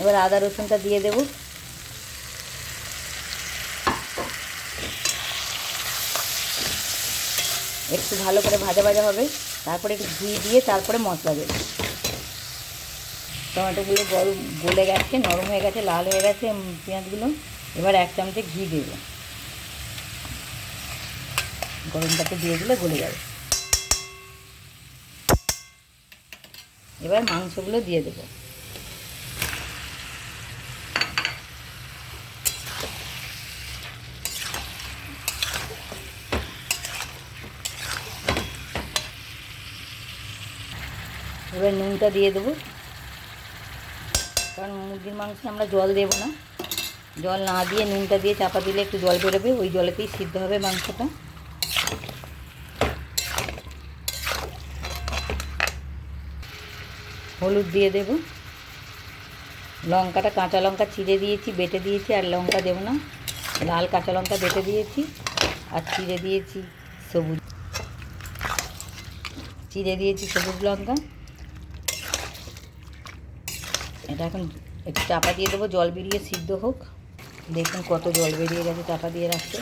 এবার আদা রসুনটা দিয়ে দেবো। একটু ভালো করে ভাজা ভাজা হবে। তারপরে একটু ঘি দিয়ে তারপরে মশলা দেবো। টমেটোগুলো গরম গলে গেছে, নরম হয়ে গেছে, লাল হয়ে গেছে পেঁয়াজগুলো। এবার এক চামচে ঘি দেবো। গরমটাতে দিয়ে দিলে গলে যাবে। এবার মাংসগুলো দিয়ে দেবো। এবার নুনটা দিয়ে দেবো। কারণ মুরগির মাংসে আমরা জল দেবো না। জল না দিয়ে নুনটা দিয়ে চাপা দিলে একটু জল বেরোবে, ওই জলেতেই সিদ্ধ হবে মাংসটা। হলুদ দিয়ে দেব। লঙ্কাটা কাঁচা লঙ্কা চিড়ে দিয়েছি, বেটে দিয়েছি, আর লঙ্কা দেবো না। লাল কাঁচা লঙ্কা বেটে দিয়েছি, আর চিড়ে দিয়েছি সবুজ। চিড়ে দিয়েছি সবুজ লঙ্কা। এটা এখন একটু চাপা দিয়ে দেবো, জল বেরিয়ে সিদ্ধ হোক। দেখুন কত জল বেরিয়ে গেছে চাপা দিয়ে রাখতে।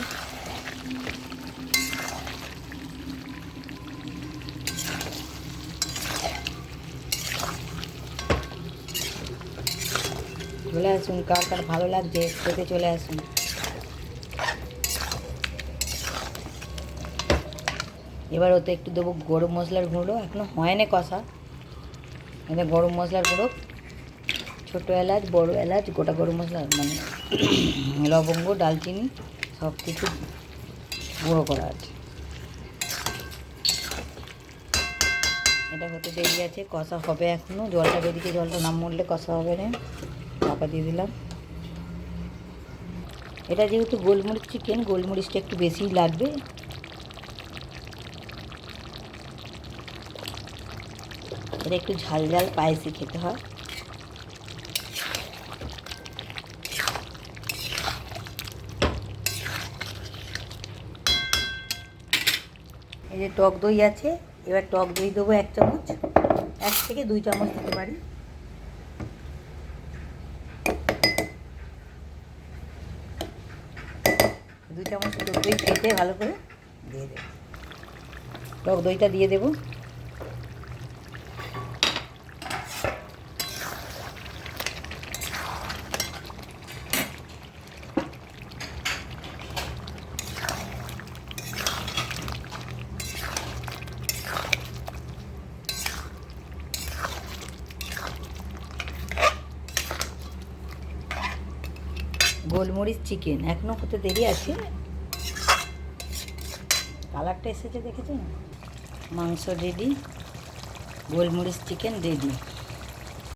চলে আসুন, কার কার ভালো লাগছে, খেতে চলে আসুন। এবার ওতে একটু দেবো গরম মশলার গুঁড়ো এখনও হয়নি কষা। এটা গরম মশলার গুঁড়ো। ছোটো এলাচ, বড় এলাচ, গোটা গরম মশলা মানে লবঙ্গ, ডালচিনি সব কিছু গুঁড়ো করা আছে। এটা হতে দেরি আছে, কষা হবে এখনও জলটা বেরিয়েছে, জলটা নাম মরলে কষা হবে না। চাপা দিয়ে দিলাম। এটা যেহেতু গোলমরিচ চিকেন, গোলমরিচটা একটু বেশিই লাগবে। এটা একটু ঝাল ঝাল পায়েসি খেতে হয়। এই যে টক দই আছে, এবার টক দই দেবো এক চামচ, এক থেকে দুই চামচ দিতে পারি। দুই চামচ টক দই ভালো করে দিয়ে দেবো। টক দইটা দিয়ে দেবো। গোলমরিচ চিকেন। এখনও হতে দেরি আছে। কালারটা এসেছে দেখেছেন? মাংস রেডি গোলমরিচ চিকেন রেডি